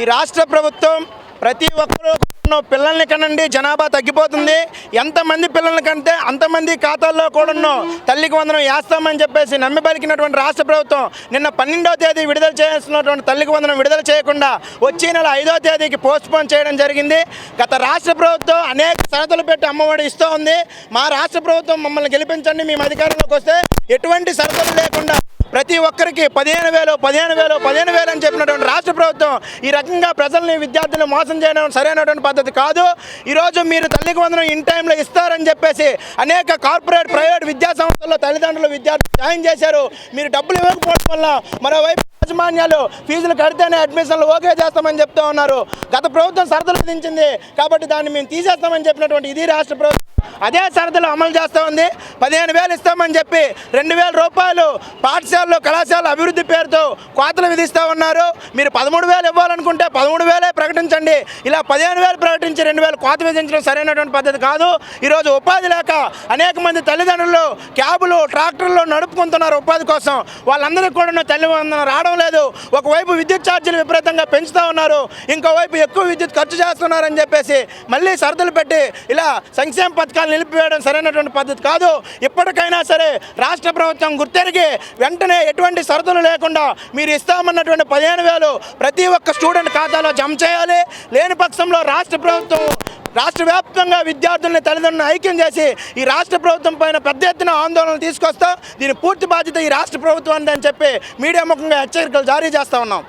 ఈ రాష్ట్ర ప్రభుత్వం ప్రతి ఒక్కరూ పిల్లల్ని కనండి జనాభా తగ్గిపోతుంది. ఎంతమంది పిల్లల్ని కంటే అంతమంది ఖాతాల్లో కూడా తల్లికి వందనం వేస్తామని చెప్పేసి నమ్మి పలికినటువంటి రాష్ట్ర ప్రభుత్వం నిన్న పన్నెండవ తేదీ విడుదల చేస్తున్నటువంటి తల్లికి వందనం విడుదల చేయకుండా వచ్చే నెల ఐదో తేదీకి పోస్ట్ పోన్ చేయడం జరిగింది. గత రాష్ట్ర ప్రభుత్వం అనేక షరతులు పెట్టి అమ్మఒడి ఇస్తూ ఉంది. మా రాష్ట్ర ప్రభుత్వం మమ్మల్ని గెలిపించండి. మేము అధికారంలోకి వస్తే ఎటువంటి షరతులు లేకుండా ప్రతి ఒక్కరికి పదిహేను వేలు పదిహేను వేలు పదిహేను వేలు అని చెప్పినటువంటి రాష్ట్ర ప్రభుత్వం ఈ రకంగా ప్రజల్ని విద్యార్థులను మోసం చేయడం సరైనటువంటి పద్ధతి కాదు. ఈరోజు మీరు తల్లికి వందనం ఇన్ టైంలో ఇస్తారని చెప్పేసి అనేక కార్పొరేట్ ప్రైవేట్ విద్యా సంస్థల్లో తల్లిదండ్రులు విద్యార్థులు జాయిన్ చేశారు. మీరు డబ్బులు ఇవ్వకపోవడం వల్ల మరోవైపు యాజమాన్యాలు ఫీజులు కడితేనే అడ్మిషన్లు ఓకే చేస్తామని చెప్తా ఉన్నారు. గత ప్రభుత్వం సరదలు విధించింది కాబట్టి దాన్ని మేము తీసేస్తామని చెప్పినటువంటి ఇది రాష్ట్ర ప్రభుత్వం అదే సరదలు అమలు చేస్తూ ఉంది. పదిహేను వేలు ఇస్తామని చెప్పి రెండు వేల రూపాయలు పాఠశాలలో కళాశాల అభివృద్ధి పేరుతో కోతలు విధిస్తూ ఉన్నారు. మీరు పదమూడు వేలు ఇవ్వాలనుకుంటే పదమూడు వేలే ప్రకటించండి. ఇలా పదిహేను వేలు ప్రకటించి రెండు వేలు కోత విధించడం సరైనటువంటి పద్ధతి కాదు. ఈరోజు ఉపాధి లేక అనేక మంది తల్లిదండ్రులు క్యాబులు ట్రాక్టర్లు నడుపుకుంటున్నారు ఉపాధి కోసం. వాళ్ళందరికీ కూడా తల్లి రావడం లేదు. ఒకవైపు విద్యుత్ ఛార్జీలు విపరీతంగా పెంచుతూ ఉన్నారు. ఇంకోవైపు ఎక్కువ విద్యుత్ ఖర్చు చేస్తున్నారని చెప్పేసి మళ్ళీ సరదులు పెట్టి ఇలా సంక్షేమ పథకాలు నిలిపివేయడం సరైనటువంటి పద్ధతి కాదు. ఇప్పటికైనా సరే రాష్ట్ర ప్రభుత్వం గుర్తెరిగి వెంటనే ఎటువంటి షరతులు లేకుండా మీరు ఇస్తామన్నటువంటి పదిహేను వేలు ప్రతి ఒక్క స్టూడెంట్ ఖాతాలో జమ చేయాలి. లేని పక్షంలో రాష్ట్ర ప్రభుత్వం రాష్ట్ర వ్యాప్తంగా విద్యార్థుల్ని తల్లిదండ్రులను ఐక్యం చేసి ఈ రాష్ట్ర ప్రభుత్వం పైన పెద్ద ఎత్తున ఆందోళనలు తీసుకొస్తాం. దీని పూర్తి బాధ్యత ఈ రాష్ట్ర ప్రభుత్వం అని చెప్పి మీడియా ముఖంగా హెచ్చరికలు జారీ చేస్తా ఉన్నాం.